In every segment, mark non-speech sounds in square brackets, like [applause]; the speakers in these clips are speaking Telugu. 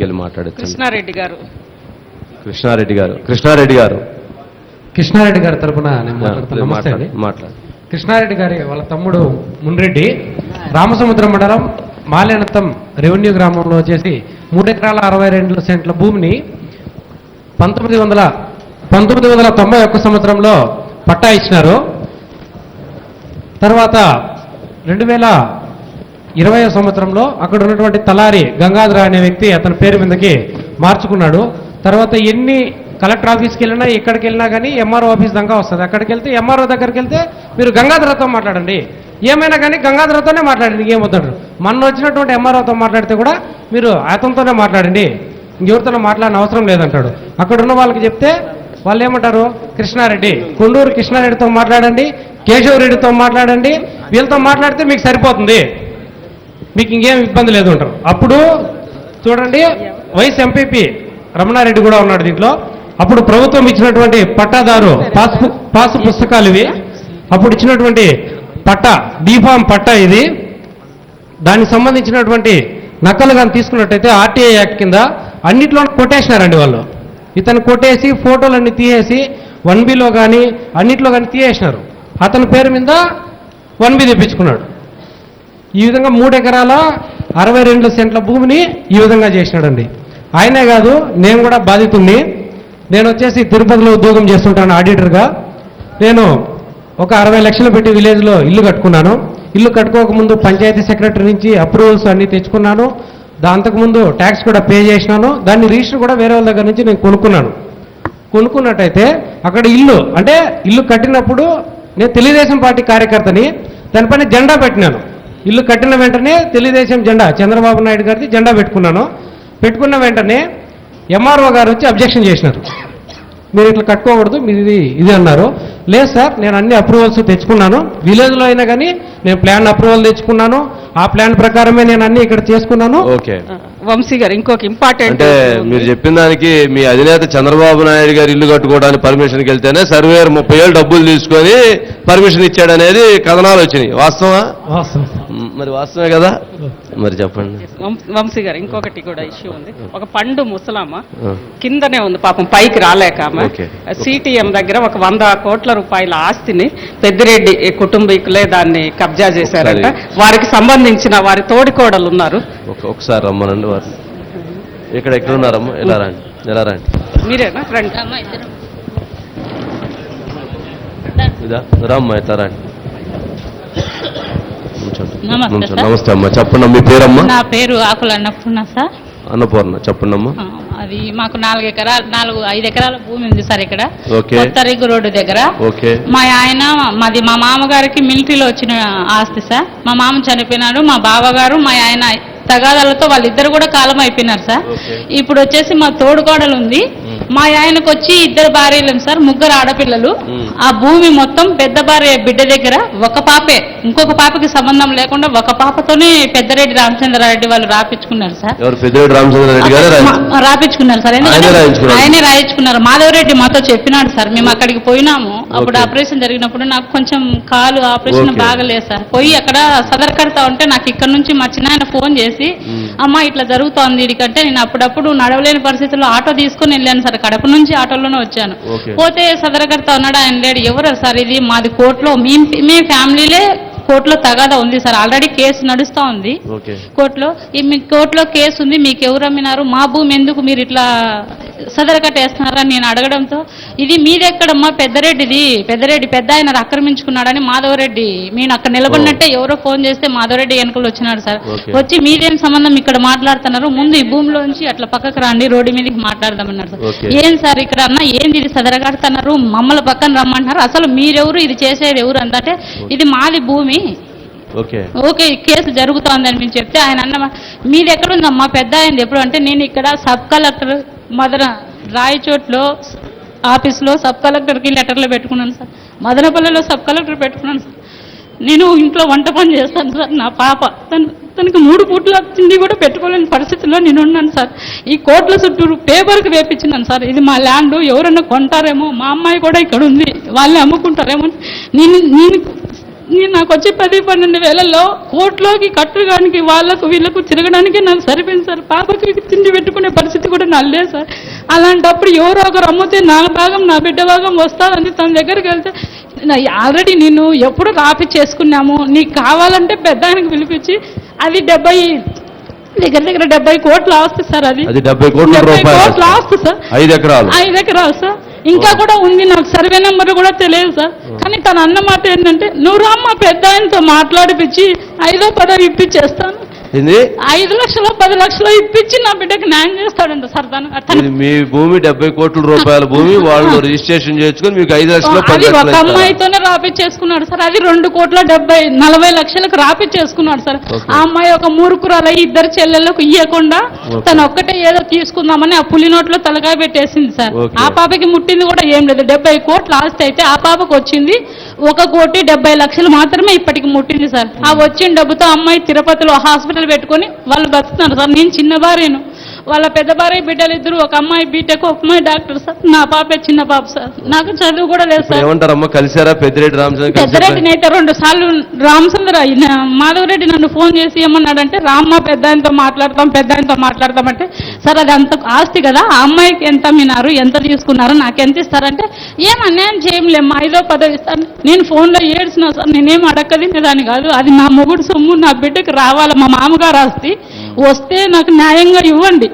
వెళ్ళి మాట్లాడచ్చు కృష్ణారెడ్డి గారు. కృష్ణారెడ్డి గారు. కృష్ణారెడ్డి గారు. కృష్ణారెడ్డి మాట్లాడు కృష్ణారెడ్డి గారి వాళ్ళ తమ్ముడు మున్రెడ్డి రామసముద్రం మండలం మాలేనత్తం రెవెన్యూ గ్రామంలో వచ్చేసి మూడు ఎకరాల అరవై రెండు సెంట్ల భూమిని పంతొమ్మిది వందల పంతొమ్మిది వందల తొంభై ఒక్క సంవత్సరంలో పట్టా ఇచ్చినారు. తర్వాత రెండు వేల ఇరవై సంవత్సరంలో అక్కడ ఉన్నటువంటి తలారి గంగాధర అనే వ్యక్తి అతని పేరు మీదకి మార్చుకున్నాడు. తర్వాత ఎన్ని కలెక్టర్ ఆఫీస్కి వెళ్ళినా ఎక్కడికి వెళ్ళినా కానీ ఎంఆర్ఓ ఆఫీస్ దాకా వస్తుంది. అక్కడికి వెళ్తే ఎంఆర్ఓ దగ్గరికి వెళ్తే మీరు గంగాధరతో మాట్లాడండి. ఏమైనా కానీ గంగాధరతోనే మాట్లాడండి ఇంకేమవుతాడు మొన్న వచ్చినటువంటి ఎంఆర్ఓతో మాట్లాడితే కూడా మీరు అతనితోనే మాట్లాడండి. ఇంకెవరితోనో మాట్లాడిన అవసరం లేదంటాడు. అక్కడ ఉన్న వాళ్ళకి చెప్తే వాళ్ళు ఏమంటారు కృష్ణారెడ్డి. కొండూరు కృష్ణారెడ్డితో మాట్లాడండి కేశవరెడ్డితో మాట్లాడండి. వీళ్ళతో మాట్లాడితే మీకు సరిపోతుంది. మీకు ఇంకేం ఇబ్బంది లేదు అంటారు. అప్పుడు చూడండి వైస్ ఎంపీపీ రమణారెడ్డి కూడా ఉన్నాడు దీంట్లో. అప్పుడు ప్రభుత్వం ఇచ్చినటువంటి పట్టాదారు పాస్ పు- పాస్ పుస్తకాలు ఇవి. అప్పుడు ఇచ్చినటువంటి పట్టా బీఫామ్ పట్టా ఇది. దానికి సంబంధించినటువంటి నకలు కానీ తీసుకున్నట్టయితే ఆర్టీఐ యాక్ట్ కింద అన్నిట్లో కొట్టేసినారండి వాళ్ళు. ఇతను కొట్టేసి ఫోటోలన్నీ తీసేసి వన్ బిలో కానీ అన్నిట్లో కానీ తీసేసినారు. అతని పేరు మీద వన్ బి తెప్పించుకున్నాడు. ఈ విధంగా మూడు ఎకరాల అరవై రెండు సెంట్ల భూమిని ఈ విధంగా చేసినాడండి. ఆయనే కాదు నేను కూడా బాధితుణ్ణి. నేను వచ్చేసి తిరుపతిలో ఉద్యోగం చేస్తుంటాను ఆడిటర్గా. నేను ఒక అరవై లక్షలు పెట్టి విలేజ్లో ఇల్లు కట్టుకున్నాను. ఇల్లు కట్టుకోకముందు పంచాయతీ సెక్రటరీ నుంచి అప్రూవల్స్ అన్ని తెచ్చుకున్నాను. దాంతకు ముందు ట్యాక్స్ కూడా పే చేసినాను. దాన్ని రిజిస్టర్ కూడా వేరే వాళ్ళ దగ్గర నుంచి నేను కొనుక్కున్నాను. కొనుక్కున్నట్టయితే అక్కడ ఇల్లు అంటే ఇల్లు కట్టినప్పుడు నేను తెలుగుదేశం పార్టీ కార్యకర్తని దానిపైన జెండా పెట్టినాను. ఇల్లు కట్టిన వెంటనే తెలుగుదేశం జెండా చంద్రబాబు నాయుడు గారిది జెండా పెట్టుకున్నాను. పెట్టుకున్న వెంటనే ఎంఆర్ఓ గారు వచ్చి అబ్జెక్షన్ చేసినారు. మీరు ఇట్లా కట్టుకోకూడదు మీది ఇది ఇది అన్నారు. లేదు సార్ నేను అన్ని అప్రూవల్స్ తెచ్చుకున్నాను. విలేజ్లో అయినా కానీ నేను ప్లాన్ అప్రూవల్ తెచ్చుకున్నాను. ఆ ప్లాన్ ప్రకారమే నేను అన్ని ఇక్కడ చేసుకున్నాను. ఓకే. వంశీ గారు ఇంకొక ఇంపార్టెంట్ అంటే మీరు చెప్పిన దానికి మీ అధినేత చంద్రబాబు నాయుడు గారు ఇల్లు కట్టుకోవడానికి పర్మిషన్కి వెళ్తేనే సర్వేయర్ ముప్పై ఏళ్ళు డబ్బులు తీసుకొని పర్మిషన్ ఇచ్చాడనేది కథనాలు వచ్చినాయి. వాస్తవా. మరి వాస్తవమే కదా? మరి చెప్పండి. వంశీ గారు ఇంకొకటి కూడా ఇష్యూ ఉంది. ఒక పండు ముసలామ. కిందనే ఉంది పాపం పైకి రాలేక. సిటిఎం దగ్గర ఒక వంద కోట్ల రూపాయల ఆస్తిని పెద్దిరెడ్డి కుటుంబీకులే దాన్ని కబ్జా చేశారంట. వారికి సంబంధించిన వారి తోడికోడలు ఉన్నారు. ఒక ఒకసారి రమ్మనండి వారిని. ఇక్కడ ఎక్కడ ఉన్నారమ్మ? ఎలా రండి? ఎలా రండి? మీరేనా? ఫ్రెండ్ ఇదా? రమ్మ ఎట్లా రండి. నుంచోండి. నమస్తే అమ్మా చెప్పండి మీ పేరమ్మా? నా పేరు ఆకుల అన్నపూర్ణ సార్. అన్నపూర్ణ చెప్పండి అమ్మా ఆ, అది మాకు నాలుగు ఎకరాలు నాలుగు ఐదు ఎకరాల భూమి ఉంది సార్ ఇక్కడ. కొత్త రిగ్గు రోడ్డు దగ్గర. మా ఆయన మాది మా మామగారికి మిలిటరీలో వచ్చిన ఆస్తి సార్. మా మామ చనిపోయినాడు మా బావగారు మా ఆయన తగాదాలతో వాళ్ళిద్దరు కూడా కాలం అయిపోయినారు సార్. ఇప్పుడు వచ్చేసి మా తోడుకోడలు ఉంది. మా ఆయనకు వచ్చి ఇద్దరు భార్యలు సార్ ముగ్గురు ఆడపిల్లలు. ఆ భూమి మొత్తం పెద్ద భార్య బిడ్డ దగ్గర ఒక పాపే. ఇంకొక పాపకి సంబంధం లేకుండా ఒక పాపతోనే పెద్దరెడ్డి రామచంద్రారెడ్డి వాళ్ళు రాపించుకున్నారు సార్. రాపించుకున్నారు సార్. ఆయనే రాయించుకున్నారు. మాధవరెడ్డి మాతో చెప్పినాడు సార్. మేము అక్కడికి పోయినాము. అప్పుడు. ఆపరేషన్ జరిగినప్పుడు నాకు కొంచెం కాలు ఆపరేషన్. బాగలేదు సార్. పోయి అక్కడ సదర్ కడతా ఉంటే నాకు ఇక్కడ నుంచి మా చిన్నాయన ఫోన్ చేసి మ్. అమ్మ ఇట్లా జరుగుతోంది ఇడికంటే నేను అప్పుడప్పుడు నడవలేని పరిస్థితుల్లో ఆటో తీసుకొని వెళ్ళాను సార్ కడప నుంచి ఆటోలోనే వచ్చాను. పోతే సదర్ కడతా ఉన్నాడు ఆయన లేడు ఎవరు సార్ ఇది మాది కోర్టులో మీ మీ ఫ్యామిలీలే కోర్టులో తగాదా ఉంది సార్. ఆల్రెడీ కేసు నడుస్తూ ఉంది. కోర్టులో మీ కోర్టులో కేసు ఉంది మీకు ఎవరు అమ్మినారు మా భూమి ఎందుకు మీరు ఇట్లా సదర కట్టేస్తున్నారని నేను అడగడంతో ఇది మీదెక్కడమ్మా పెద్దరెడ్డిది? పెద్దరెడ్డి పెద్ద ఆయన ఆక్రమించుకున్నాడని మాధవరెడ్డి నేను అక్కడ నిలబడినట్టే ఎవరో ఫోన్ చేస్తే మాధవరెడ్డి వెనుకలు వచ్చినాడు సార్. వచ్చి మీదేం సంబంధం ఇక్కడ మాట్లాడుతున్నారు? ముందు ఈ భూమిలో నుంచి అట్లా పక్కకు రండి రోడ్డు మీదకి మాట్లాడదామన్నారు సార్. ఏం సార్ ఇక్కడ అన్న ఏంది ఇది సదర కడుతున్నారు? మమ్మల్ని పక్కన రమ్మంటున్నారు. అసలు మీరెవరు? ఇది చేసేది ఎవరు? అంటే ఇది మాది భూమి ఓకే. ఓకే ఈ కేసు జరుగుతోందని మేము చెప్తే ఆయన అన్న మీది ఎక్కడుందమ్మా పెద్ద అయింది ఎప్పుడు? అంటే నేను ఇక్కడ సబ్ కలెక్టర్ మదన రాయచోట్లో ఆఫీస్లో సబ్ కలెక్టర్కి లెటర్లు పెట్టుకున్నాను సార్. మదనపల్లిలో సబ్ కలెక్టర్ పెట్టుకున్నాను సార్. నేను ఇంట్లో వంట పని చేస్తాను సార్ నా పాప. తను తనకి మూడు పూట్ల తిండి కూడా పెట్టుకోలేని పరిస్థితిలో నేను ఉన్నాను సార్. ఈ కోట్ల చుట్టూరు పేపర్కి వేపించినాను సార్. ఇది మా ల్యాండ్ ఎవరన్నా కొంటారేమో మా అమ్మాయి కూడా ఇక్కడ ఉంది. వాళ్ళే అమ్ముకుంటారేమో అని నేను నేను నేను నాకు వచ్చి పది పన్నెండు వేలలో కోట్లోకి కట్టడానికి వాళ్ళకు వీళ్ళకు తిరగడానికి నాకు సరిపోయింది సార్. పాపకి తిండి పెట్టుకునే పరిస్థితి కూడా నల్లే సార్. అలాంటప్పుడు ఎవరో ఒకరు అమ్మితే నా భాగం నా బిడ్డ భాగం వస్తాదని తన దగ్గరికి వెళ్తే ఆల్రెడీ నేను ఎప్పుడు రాపి చేసుకున్నాము. నీకు కావాలంటే పెద్ద ఆయనకు పిలిపించి అది డెబ్బై దగ్గర దగ్గర డెబ్బై కోట్ల ఆస్తి సార్ అది. అది డెబ్బై కోట్ల రూపాయలు కోట్ల ఆస్తి సార్. ఐదు ఎకరాలు. ఐదు ఎకరాలు సార్. ఇంకా కూడా ఉంది నాకు సర్వే నెంబర్ కూడా తెలియదు సార్. కానీ తన అన్న మాట ఏంటంటే నువ్వు రామ్మ పెద్ద ఆయనతో మాట్లాడిపించి ఐదో పదో ఇప్పించేస్తాను. ఐదు లక్షలు పది లక్షలు ఇప్పించి నా బిడ్డకి న్యాయం చేస్తాడంట సార్ తను మీ భూమి డెబ్బై కోట్ల రూపాయల భూమి [laughs] వాళ్ళు రిజిస్ట్రేషన్ చేసుకుని మీకు ఐదు లక్షలు అది ఒక. అమ్మాయితోనే రాపిచ్చేసుకున్నాడు సార్ అది రెండు కోట్ల డెబ్బై నలభై లక్షలకు రాపిచ్చేసుకున్నాడు సార్. ఆ అమ్మాయి ఒక మూర్ఖురాలు అయి ఇద్దరు చెల్లెళ్ళకు ఇయ్యకుండా. తను ఒక్కటే ఏదో తీసుకుందామని ఆ పులి నోట్లో తలకాయ పెట్టేసింది సార్. ఆ పాపకి ముట్టింది కూడా ఏం లేదు డెబ్బై కోట్ల ఆస్తి అయితే ఆ పాపకు వచ్చింది ఒక కోటి డెబ్బై లక్షలు మాత్రమే ఇప్పటికి ముట్టింది సార్ ఆ వచ్చిన డబ్బుతో అమ్మాయి తిరుపతిలో హాస్పిటల్ పెట్టుకొని వాళ్ళు బతుకుతున్నారు. సార్ నేను చిన్న భార్యను వాళ్ళ పెద్ద భార్య బిడ్డలు ఇద్దరు ఒక అమ్మాయి బీటెక్ ఒక అమ్మాయి డాక్టర్ సార్. నా పాపే చిన్న పాప సార్. నాకు చదువు కూడా లేదు సార్. ఏమంటారమ్మా కలిసారా పెద్దిరెడ్డి రామచంద్ర పెద్దరెడ్డిని అయితే రెండు సార్లు రామచంద్ర మాధవరెడ్డి నన్ను ఫోన్ చేసి ఏమన్నాడంటే రామ్మ పెద్ద ఆయనతో మాట్లాడతాం పెద్ద ఆయనతో మాట్లాడతాం అంటే సార్ అది అంత ఆస్తి కదా. ఆ అమ్మాయికి ఎంత మినారు ఎంత తీసుకున్నారు నాకు ఎంత ఇస్తారంటే ఏం అన్యాయం చేయలేమ్మా ఐదో పదో ఇస్తాను. నేను ఫోన్లో ఏడ్చిన సార్ నేనేం అడక్కదినేదాన్ని కాదు. అది నా మొగుడు సొమ్ము నా బిడ్డకి రావాలి మా మామగారు ఆస్తి. వస్తే నాకు న్యాయంగా ఇవ్వండి.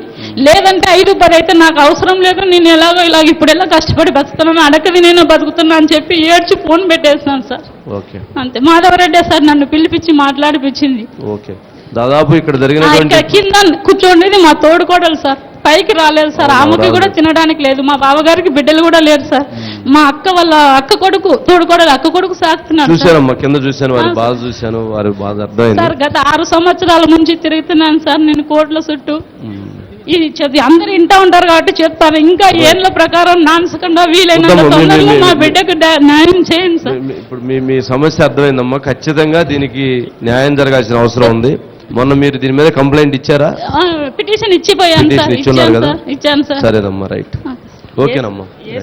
లేదంటే ఐదు పది అయితే నాకు అవసరం లేదు. నేను ఎలాగో ఇలాగ ఇప్పుడు ఎలా కష్టపడి బతుకుతున్నాను అడకది నేను బతుకుతున్నా అని చెప్పి ఏడ్చి ఫోన్ పెట్టేస్తున్నాను సార్. ఓకే. అంతే. మాధవరెడ్డి సార్ నన్ను పిలిపించి మాట్లాడిపించింది. ఓకే. దాదాపు ఇక్కడ ఇక్కడ కింద కూర్చోండేది మా తోడుకోడలు సార్. పైకి రాలేదు సార్. ఆమెకి కూడా తినడానికి లేదు. మా బావగారికి బిడ్డలు కూడా లేరు సార్. మా అక్క వాళ్ళ అక్క కొడుకు తోడుకోడలు అక్క కొడుకు సాగుతున్నాడు సార్. చూశానమ్మా కింద చూశాను వారి బాధ చూశాను వారి బాధ అర్థమైంది. సార్ గత ఆరు సంవత్సరాల నుంచి తిరుగుతున్నాను సార్ నేను కోట్ల చుట్టూ. ఇది చెప్పి అందరు ఇంటా ఉంటారు కాబట్టి చెప్తాను. ఇంకా ఏళ్ళ ప్రకారం నాన్సకుండా వీలైనంత వద్దమ్మా, మీ- తొందరగా మీ- మా మీ- బిడ్డకు డా- న్యాయం చేయండి సార్. మీ- మీ- ఇప్పుడు మీ మీ సమస్య అర్థమైందమ్మా. ఖచ్చితంగా దీనికి న్యాయం జరగాల్సిన అవసరం ఉంది. మొన్న మీరు దీని మీద కంప్లైంట్ ఇచ్చారా? ఆ, పిటిషన్ ఇచ్చిపోయాను సార్ పిటిషన్ ఇచ్చున్నారు ఇచ్చాను కదా. సార్ ఇచ్చాను సార్. సరేనమ్మా రైట్. ఓకేనమ్మా.